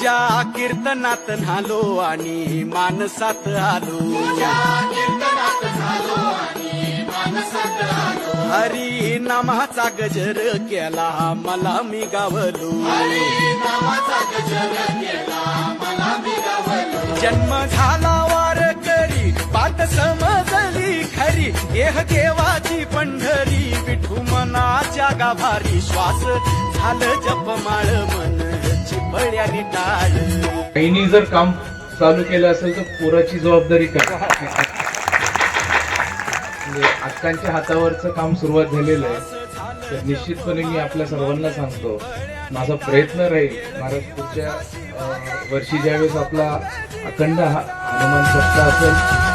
तुझ्या कीर्तनात झालो आणि मानसात आलो. हरी नामाचा गजर केला मला मी गावलो. जन्म झाला वार करी पात समजली खरी. देह देवाची पंढरी विठू मनाच्या गाभारी. श्वास झालं जपमाळ मन चिपळ्याने आईनी जर काम चालू केलं असेल तर पोराची जबाबदारी काय म्हणजे अक्कांच्या हातावरचं काम सुरुवात झालेलं आहे. तर निश्चितपणे मी आपल्या सर्वांना सांगतो माझा प्रयत्न राहील महाराज पुढच्या वर्षी ज्यावेळेस आपला अखंड हा- हनुमान सप्ताह असेल